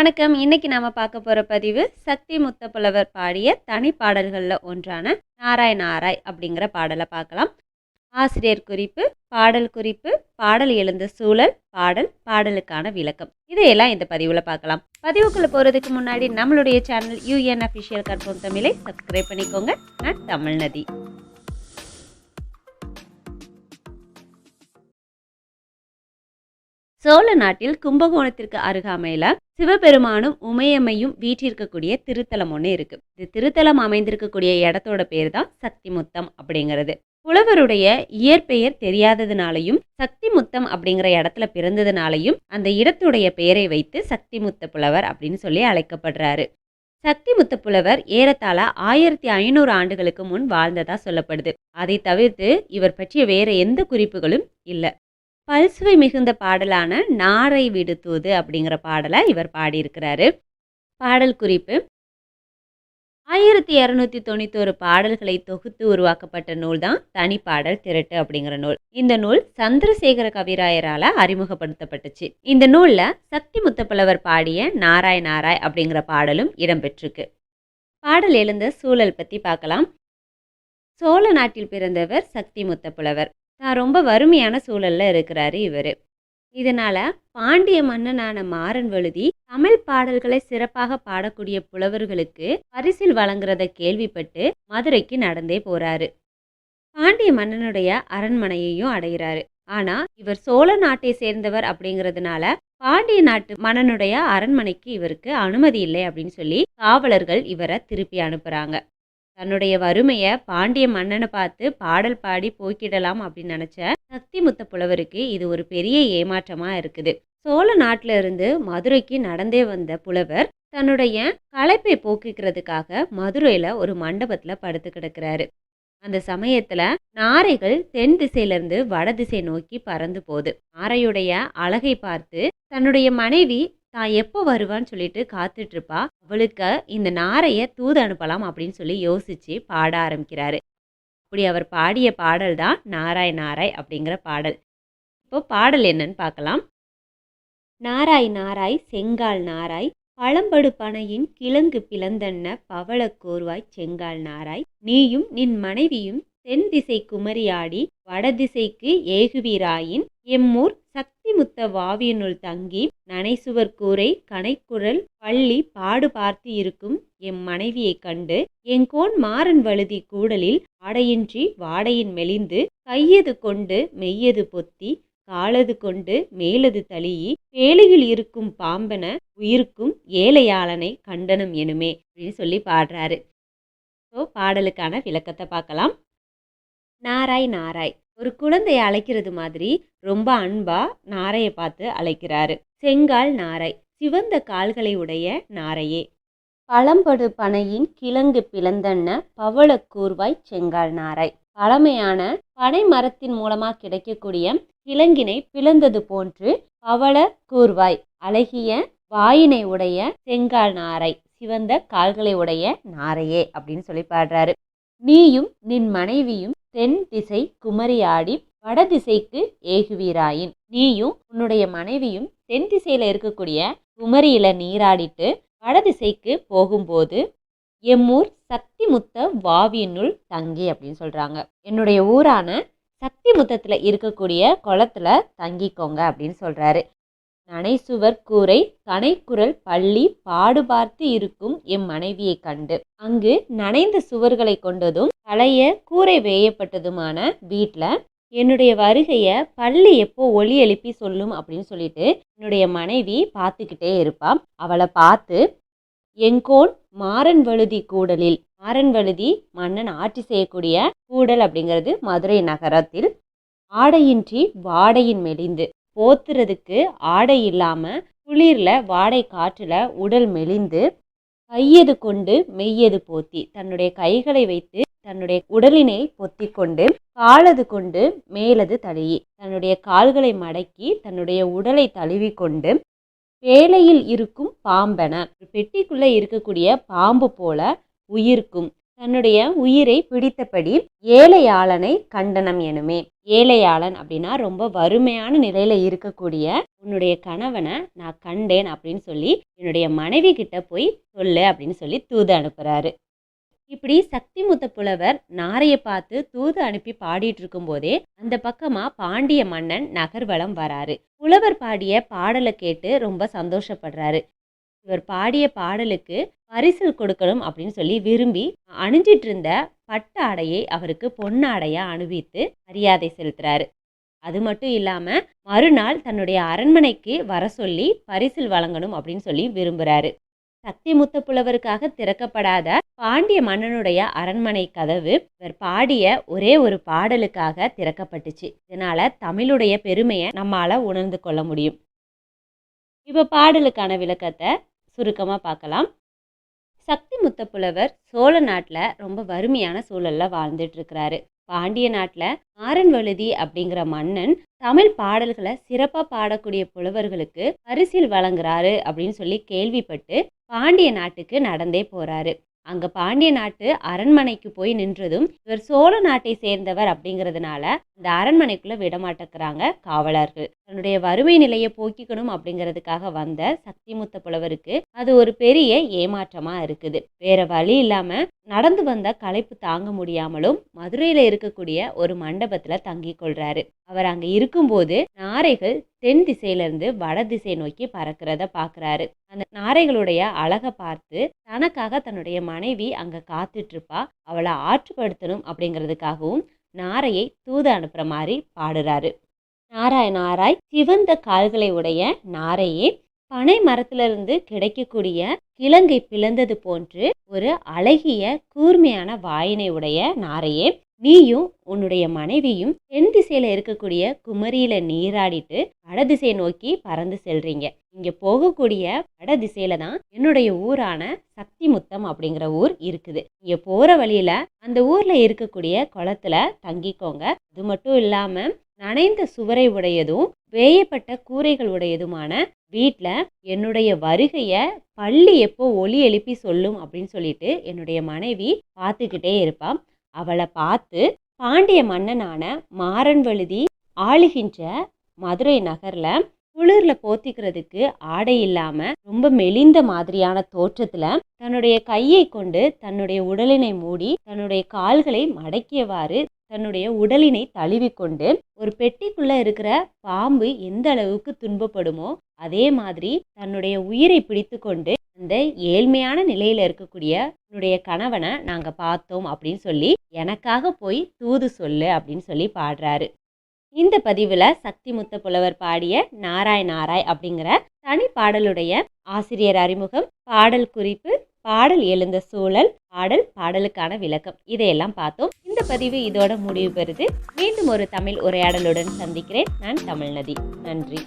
வணக்கம். இன்னைக்கு நாம பார்க்க போற பதிவு சக்தி முத்தப்புலவர் பாடிய தனி பாடல்கள்ல ஒன்றான நாராய் நாராய் அப்படிங்கிற பாடலை பார்க்கலாம். ஆசிரியர் குறிப்பு பாடல் குறிப்பு பாடல் எழுந்த சூழல் பாடல் பாடலுக்கான விளக்கம். இதையெல்லாம் இந்த பதிவில் பார்க்கலாம். பதிவுக்குள்ள போகிறதுக்கு முன்னாடி நம்மளுடைய சேனல் யூஎன் அஃபிஷியல் கற்போம் தமிழை சப்ஸ்கிரைப் பண்ணிக்கோங்க. நான் தமிழ்நதி சோழ நாட்டில் கும்பகோணத்திற்கு அருகாமையில சிவபெருமானும் உமையம்மையும் வீற்றிருக்கக்கூடிய திருத்தலம் ஒன்று இருக்கு. இது திருத்தலம் அமைந்திருக்கக்கூடிய இடத்தோட பேர் தான் சக்திமுத்தம் அப்படிங்கிறது. புலவருடைய இயற்பெயர் தெரியாததுனாலையும் சக்திமுத்தம் அப்படிங்கிற இடத்துல பிறந்ததுனாலையும் அந்த இடத்துடைய பெயரை வைத்து சக்திமுத்த புலவர் அப்படின்னு சொல்லி அழைக்கப்படுறாரு. சக்திமுத்த புலவர் ஏறத்தாழ ஆயிரத்தி ஐநூறு ஆண்டுகளுக்கு முன் வாழ்ந்ததா சொல்லப்படுது. அதை தவிர்த்து இவர் பற்றிய வேற எந்த குறிப்புகளும் இல்லை. பல்சுவை மிகுந்த பாடலான நாரை விடுத்தூது அப்படிங்கிற பாடலை இவர் பாடியிருக்கிறாரு. பாடல் குறிப்பு. ஆயிரத்தி இரநூத்தி தொண்ணூத்தோரு பாடல்களை தொகுத்து உருவாக்கப்பட்ட நூல் தான் தனிப்பாடல் திரட்டு அப்படிங்கிற நூல். இந்த நூல் சந்திரசேகர கவிராயரால அறிமுகப்படுத்தப்பட்டுச்சு. இந்த நூல்ல சக்தி முத்தப்புலவர் பாடிய நாராய் நாராய் அப்படிங்கிற பாடலும் இடம்பெற்றிருக்கு. பாடல் எழுந்த சூழல் பத்தி பார்க்கலாம். சோழ நாட்டில் பிறந்தவர் சக்தி முத்தப்புலவர். தான் ரொம்ப வறுமையான சூழல்ல இருக்கிறாரு இவர். இதனால பாண்டிய மன்னனான மாறன் வழுதி தமிழ் பாடல்களை சிறப்பாக பாடக்கூடிய புலவர்களுக்கு பரிசில் வழங்குறத கேள்விப்பட்டு மதுரைக்கு நடந்தே போறாரு. பாண்டிய மன்னனுடைய அரண்மனையையும் அடைகிறாரு ஆனா இவர் சோழ நாட்டை சேர்ந்தவர் அப்படிங்கிறதுனால பாண்டிய நாட்டு மன்னனுடைய அரண்மனைக்கு இவருக்கு அனுமதி இல்லை அப்படின்னு சொல்லி காவலர்கள் இவரை திருப்பி அனுப்புறாங்க. தன்னுடைய வறுமையை பாண்டிய மன்னனை பார்த்து பாடல் பாடி போக்கிடலாம் அப்படின்னு நினச்ச சக்தி முத்த புலவருக்கு இது ஒரு பெரிய ஏமாற்றமாக இருக்குது. சோழ நாட்டில இருந்து மதுரைக்கு நடந்தே வந்த புலவர் தன்னுடைய களைப்பை போக்கிக்கிறதுக்காக மதுரையில் ஒரு மண்டபத்தில் படுத்து கிடக்கிறாரு. அந்த சமயத்தில் நாரைகள் தென் திசையிலிருந்து வட திசை நோக்கி பறந்து போகுது. நாரையுடைய அழகை பார்த்து தன்னுடைய மனைவி தான் எப்போ வருவான்னு சொல்லிட்டு காத்துட்ருப்பா. அவளுக்கு இந்த நாரையை தூது அனுப்பலாம் அப்படின்னு சொல்லி யோசித்து பாட ஆரம்பிக்கிறாரு. அப்படி அவர் பாடிய பாடல் தான் நாராய் நாராய் அப்படிங்கிற பாடல். இப்போ பாடல் என்னன்னு பார்க்கலாம். நாராய் நாராய் செங்கால் நாராய் பழம்படு பனையின் கிழங்கு பிளந்தன்ன பவள கோர்வாய் செங்கால் நாராய் நீயும் நின் மனைவியும் தென் திசை குமரியாடி வடதிசைக்கு ஏகுவீராயின் எம்மூர் சக்தி முத்த வாவியனுள் தங்கி நனைசுவர் கூரை கனைக்குரல் பள்ளி பாடு பார்த்து இருக்கும் எம் மனைவியைக் கண்டு எங்கோன் மாறன் வழுதி கூடலில் ஆடையின்றி வாடையின் மெலிந்து கையது கொண்டு மெய்யது பொத்தி காலது கொண்டு மேலது தளியி வேலையில் இருக்கும் பாம்பன உயிருக்கும் ஏழையாளனை கண்டனம் எனுமே அப்படின்னு சொல்லி பாடுறாரு. ஸோ பாடலுக்கான விளக்கத்தை பார்க்கலாம். நாராய் நாராய். ஒரு குழந்தையை அழைக்கிறது மாதிரி ரொம்ப அன்பா நாரையை பார்த்து அழைக்கிறாரு. செங்கால் நாரை சிவந்த கால்களை உடைய நாரையே. பழம்படு பனையின் கிழங்கு பிளந்தன்ன பவள கூர்வாய் செங்கால் நாராய். பழமையான பனை மரத்தின் மூலமாக கிடைக்கக்கூடிய கிழங்கினை பிளந்தது போன்று பவள கூர்வாய் அழகிய வாயினை உடைய செங்கால் நாரை சிவந்த கால்களை உடைய நாரையே அப்படின்னு சொல்லி பாடுறாரு. நீயும் நின் மனைவியும் தென் திசை குமரியாடி வடதிசைக்கு ஏகுவீராயின். நீயும் உன்னுடைய மனைவியும் தென் திசையில இருக்கக்கூடிய குமரியில நீராடிட்டு வடதிசைக்கு போகும்போது எம்மூர் சக்தி முத்த தங்கி அப்படின்னு சொல்றாங்க. என்னுடைய ஊரான சக்தி முத்தத்துல இருக்கக்கூடிய குளத்துல தங்கிக்கோங்க அப்படின்னு சொல்றாரு. நனைசுவர் கூரை கனைக்குரல் பள்ளி பாடுபார்த்து இருக்கும் எம் மனைவியை கண்டு. அங்கு நனைந்த சுவர்களை கொண்டதும் பழைய கூரை வேயப்பட்டதுமான வீட்டில் என்னுடைய வருகையை பள்ளி எப்போ ஒளி எழுப்பி சொல்லும்? அப்படின்னு சொல்லிட்டு என்னுடைய மனைவி பார்த்துக்கிட்டே இருப்பான் அவளை பார்த்து எங்கோன் மாறன் வழுதி கூடலில் மாறன் வழுதி மன்னன் ஆட்சி செய்யக்கூடிய கூடல் அப்படிங்கிறது மதுரை நகரத்தில் ஆடையின்றி வாடையின் மெலிந்து. போத்துறதுக்கு ஆடை இல்லாமல் குளிரில் வாடை காற்றில் உடல் மெலிந்து கையது கொண்டு மெய்யது போத்தி தன்னுடைய கைகளை வைத்து தன்னுடைய உடலினை பொத்தி கொண்டு காலது கொண்டு மேலது தழுவி தன்னுடைய கால்களை மடக்கி தன்னுடைய உடலை தழுவி கொண்டு வேலையில் இருக்கும் பாம்பென பெட்டிக்குள்ளே இருக்கக்கூடிய பாம்பு போல உயிர்க்கும் தன்னுடைய உயிரை பிடித்தபடி ஏழையாளனை கண்டனம் எனுமே. ஏழையாளன் அப்படின்னா ரொம்ப வறுமையான நிலையில இருக்கக்கூடிய உன்னுடைய கணவனை நான் கண்டேன் அப்படின்னு சொல்லி என்னுடைய மனைவி கிட்ட போய் சொல்லு அப்படின்னு சொல்லி தூது அனுப்புறாரு. இப்படி சக்தி முத்த புலவர் நாரையை பார்த்து தூது அனுப்பி பாடிட்டு இருக்கும்போதே அந்த பக்கமா பாண்டிய மன்னன் நகர்வலம் வராரு. புலவர் பாடிய பாடலை கேட்டு ரொம்ப சந்தோஷப்படுறாரு. இவர் பாடிய பாடலுக்கு பரிசில் கொடுக்கணும் அப்படின்னு சொல்லி விரும்பி அணிஞ்சிட்டு இருந்த பட்டு ஆடையை அவருக்கு பொன்னாடையா அணிவித்து மரியாதை செலுத்துறாரு. அது மட்டும் இல்லாம மறுநாள் தன்னுடைய அரண்மனைக்கு வர சொல்லி பரிசில் வழங்கணும் அப்படின்னு சொல்லி விரும்புறாரு. சக்தி முத்த புலவருக்காக திறக்கப்படாத பாண்டிய மன்னனுடைய அரண்மனை கதவு இவர் பாடிய ஒரே ஒரு பாடலுக்காக திறக்கப்பட்டுச்சு. இதனால தமிழுடைய பெருமையை நம்மால உணர்ந்து கொள்ள முடியும். இப்போ பாடலுக்கான விளக்கத்தை சுருக்கமாக பார்க்கலாம். சக்தி முத்தப்புலவர் சோழ நாட்டில் ரொம்ப வறுமையான சூழலில் வாழ்ந்துட்டுருக்கிறாரு. பாண்டிய நாட்டில் ஆரன்வழுதி அப்படிங்கிற மன்னன் தமிழ் பாடல்களை சிறப்பாக பாடக்கூடிய புலவர்களுக்கு பரிசில் வழங்குறாரு அப்படின்னு சொல்லி கேள்விப்பட்டு பாண்டிய நாட்டுக்கு நடந்தே போகிறாரு அங்க பாண்டிய நாட்டு அரண்மனைக்கு போய் நின்றதும் இவர் சோழ நாட்டை சேர்ந்தவர் அப்படிங்கிறதுனால அந்த அரண்மனைக்குள்ள விடமாட்டேங்கிறாங்க காவலர்கள். தன்னுடைய வறுமை நிலையை போக்கிக்கணும் அப்படிங்கிறதுக்காக வந்த சக்திமுத்த புலவருக்கு அது ஒரு பெரிய ஏமாற்றமா இருக்குது. வேற வழி இல்லாம நடந்து வந்த களைப்பு தாங்க முடியாமலும் மதுரையில இருக்கக்கூடிய ஒரு மண்டபத்துல தங்கி கொள்றாரு. அவர் அங்க இருக்கும்போது நாரைகள் தென் திசையிலிருந்து வட திசை நோக்கி பறக்கிறத பாக்குறாரு. அந்த நாரைகளுடைய அழகை பார்த்து தனக்காக தன்னுடைய மனைவி அங்க காத்துட்டு இருப்பா அவளை ஆற்றுப்படுத்தணும் அப்படிங்கிறதுக்காகவும் நாரையை தூது அனுப்புற மாதிரி பாடுறாரு. நாராய் நாராய் சிவந்த கால்களை உடைய நாரையே பனை மரத்திலிருந்து கிடைக்கக்கூடிய கிழங்கை பிளந்தது போன்று ஒரு அழகிய கூர்மையான வாயினை உடைய நாரையே நீயும் உன்னுடைய மனைவியும் தென் திசையில இருக்கக்கூடிய குமரியில நீராடிட்டு வடதிசை நோக்கி பறந்து செல்றீங்க. இங்க போகக்கூடிய வட திசையில தான் என்னுடைய ஊரான சக்தி முத்தம் அப்படிங்கிற ஊர் இருக்குது. இங்க போற வழியில அந்த ஊர்ல இருக்கக்கூடிய குளத்துல தங்கிக்கோங்க. அது மட்டும் இல்லாம நனைந்த சுவரை உடையதும் வேயப்பட்ட கூரைகள் உடையதுமான வீட்டில் என்னுடைய வருகைய பள்ளி எப்போ ஒலி எழுப்பி சொல்லும் அப்படின்னு சொல்லிட்டு என்னுடைய மனைவி பார்த்துக்கிட்டே இருப்பான் அவளை பார்த்து பாண்டிய மன்னனான மாறன்வழுதி ஆளுகின்ற மதுரை நகரில் குளிரில் போத்திக்கிறதுக்கு ஆடை இல்லாமல் ரொம்ப மெலிந்த மாதிரியான தோற்றத்தில் தன்னுடைய கையை கொண்டு தன்னுடைய உடலினை மூடி தன்னுடைய கால்களை மடக்கியவாறு தன்னுடைய உடலினை தழுவிக்கொண்டு ஒரு பெட்டிக்குள்ள இருக்கிற பாம்பு எந்த அளவுக்கு துன்பப்படுமோ அதே மாதிரி தன்னுடைய உயிரை பிடித்து கொண்டு அந்த ஏழ்மையான நிலையில இருக்கக்கூடிய என்னுடைய கணவனை நாங்க பார்த்தோம் அப்படின்னு சொல்லி எனக்காக போய் தூது சொல்லு அப்படின்னு சொல்லி பாடுறாரு. இந்த பதிவில் சக்தி முத்த புலவர் பாடிய நாராய் நாராய் அப்படிங்கிற தனி பாடலுடைய ஆசிரியர் அறிமுகம் பாடல் குறிப்பு பாடல் எழுந்த சூழல் பாடல் பாடலுக்கான விளக்கம். இதையெல்லாம் பார்த்தோம். இந்த பதிவு இதோட முடிவு பெறுது. மீண்டும் ஒரு தமிழ் உரையாடலுடன் சந்திக்கிறேன். நான் தமிழ்நதி நன்றி.